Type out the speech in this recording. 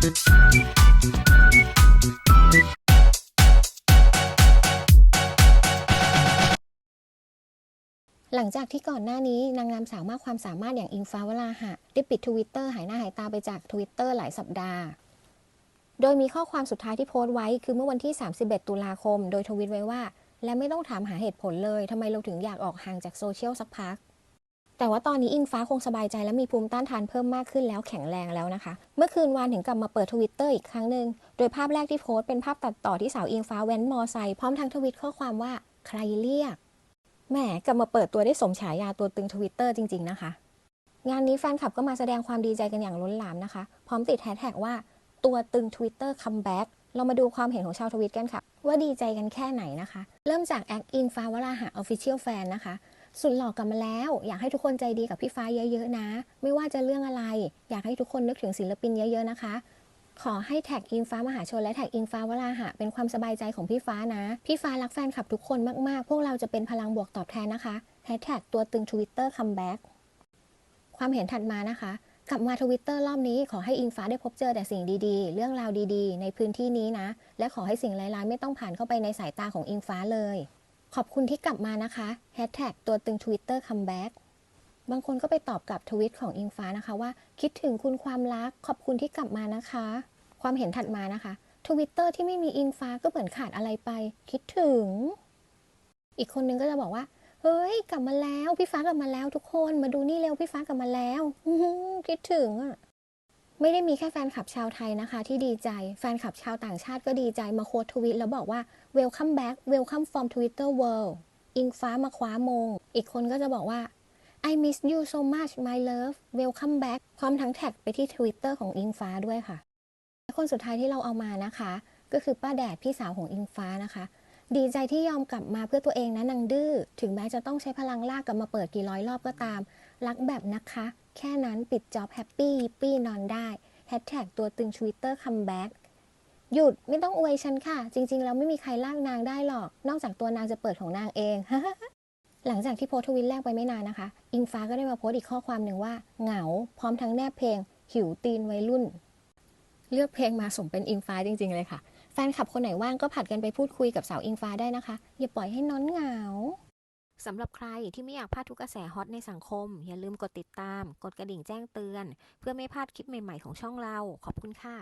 หลังจากที่ก่อนหน้านี้นางงามสาวมากความสามารถอย่างอิงฟ้าวราหะได้ปิดทวิตเตอร์หายหน้าหายตาไปจากทวิตเตอร์หลายสัปดาห์ โดยมีข้อความสุดท้ายที่โพสต์ไว้คือเมื่อวันที่ 31 ตุลาคม โดยทวิตไว้ว่า และไม่ต้องถามหาเหตุผลเลยทำไมเราถึงอยากออกห่างจากโซเชียลสักพัก แต่ว่าตอนนี้อิงฟ้าคงสบายใจและมีภูมิต้านทานเพิ่มมากขึ้นแล้วแข็งแรงแล้วนะคะ เมื่อคืนวานถึงกลับมาเปิดทวิตเตอร์อีกครั้งหนึ่งโดยภาพแรกที่โพสต์เป็นภาพตัดต่อที่สาวอิงฟ้าแว้นมอไซค์พร้อมทั้งทวิตข้อความว่าใครเรียกแหมกลับมาเปิดตัวได้สมฉายาตัวตึงทวิตเตอร์จริง ๆ นะคะ งานนี้แฟนคลับก็มาแสดงความดีใจกันอย่างล้นหลามนะคะ พร้อมติดแฮชแท็กว่าตัวตึง Twitter comeback เรามาดูความเห็นของชาวทวิตกันค่ะ ว่าดีใจกันแค่ไหนนะคะ เริ่มจากแอคอินฟ้าวราหะ Official Fan นะคะ สุดหล่อกลับมาแล้ว อยากให้ทุกคนใจดีกับพี่ฟ้าเยอะๆนะ ไม่ว่าจะเรื่องอะไร อยากให้ทุกคนนึกถึงศิลปินเยอะๆนะคะ ขอให้แท็กอิงฟ้ามหาชนและแท็กอิงฟ้าวราหะเป็นความสบายใจของพี่ฟ้านะ พี่ฟ้ารักแฟนคลับทุกคนมากๆ พวกเราจะเป็นพลังบวกตอบแทนนะคะแฮชแท็กตัวตึง Twitter comeback ความเห็นถัดมานะคะกลับมาทวิตเตอร์รอบนี้ขอให้อิงฟ้าได้พบเจอแต่สิ่งดีๆ เรื่องราวดีๆ ในพื้นที่นี้นะ และขอให้สิ่งร้ายๆ ไม่ต้องผ่านเข้าไปในสายตาของอิงฟ้าเลย ขอบคุณที่กลับมานะคะแฮชแท็กตัวตึง Twitter comeback บางคนก็ไปตอบกลับทวิตของอิงฟ้านะคะว่า คิดถึงคุณความรัก ขอบคุณที่กลับมานะคะ ความเห็นถัดมานะคะทวิตเตอร์ที่ไม่มีอิงฟ้าก็เหมือนขาดอะไรไป คิดถึง อีกคนนึงก็จะบอกว่า เฮ้ย กลับมาแล้ว พี่ฟ้ากลับมาแล้วทุกคนมาดูนี่เร็วพี่ฟ้ากลับมาแล้วคิดถึงอะ ไม่ได้มีแค่แฟนคลับชาวไทยนะคะ ที่ดีใจแฟนคลับชาวต่างชาติก็ดีใจมาโค้ดทวิตแล้วบอกว่า welcome back welcome from Twitter world อิงฟ้ามาคว้ามง อีกคนก็จะบอกว่า I miss you so much my love welcome back พร้อมทั้งแท็กไปที่ Twitter ของอิงฟ้าด้วยค่ะ คนสุดท้ายที่เราเอามานะคะ ก็คือป้าแดดพี่สาวของอิงฟ้านะคะ ดีใจที่ยอมกลับมาเพื่อตัวเองนะนางดื้อถึงแม้จะต้องใช้พลังลากกลับมาเปิดกี่ร้อยรอบก็ตาม รักแบบนะคะ แค่นั้นปิดจ็อบแฮปปี้ปี้นอนได้แฮชแท็กตัวตึง Twitter comeback หยุดไม่ต้องอวยฉันค่ะ จริง ๆ แล้วไม่มีใครลากนางได้หรอก นอกจากตัวนางจะเปิดของนางเอง หลังจากที่โพสทวิตแรกไปไม่นานนะคะ อิงฟ้าก็ได้มาโพสอีกข้อความหนึ่งว่า เหงา พร้อมทั้งแนบเพลง หิวตีนวัยรุ่น เลือกเพลงมาสมเป็นอิงฟ้าจริง ๆ เลยค่ะ แฟนคลับคนไหนว่างก็ผัดกันไปพูดคุยกับสาวอิงฟ้าได้นะคะ อย่าปล่อยให้น้อนเหงา สำหรับใครที่ไม่อยากพลาดทุกกระแสฮอตในสังคม อย่าลืมกดติดตาม กดกระดิ่งแจ้งเตือน เพื่อไม่พลาดคลิปใหม่ๆของช่องเรา ขอบคุณค่ะ